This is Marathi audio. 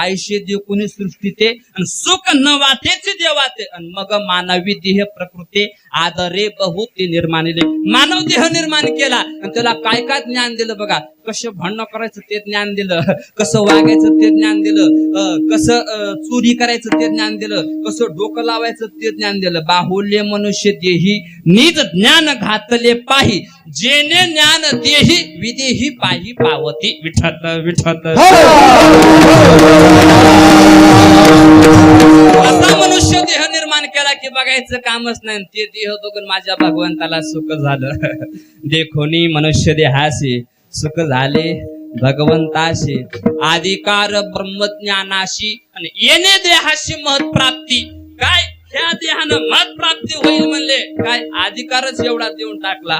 आयुष्य देव कुणी सृष्टी ते आणि सुख न वाटेचे देवाते आणि मग मानवी देह प्रकृती आदरे बहु ते निर्माणले. मानव देह निर्माण केला आणि त्याला काय काय ज्ञान दिलं बघा. कसं भांडणं करायचं ते ज्ञान दिलं कसं वागायचं ते ज्ञान दिलं अं, कसं चोरी करायचं ते ज्ञान दिलं कसं डोकं लावायचं ते ज्ञान दिलं. बाहुल्य मनुष्य देही निज ज्ञान घातले पाही. जेने ज्ञान देही विदेही पाही पावती विठत विठत निर्माण केला की बघायचं कामच नाही ते देह बघून माझ्या भगवंताला सुख झालं देखोनी मनुष्य देहाशी सुख झाले भगवंताशी अधिकार ब्रह्मज्ञानाशी आणि येणे देहाशी महत प्राप्ती काय ह्या देहानं महत प्राप्ती होईल म्हणले काय अधिकारच एवढा देऊन टाकला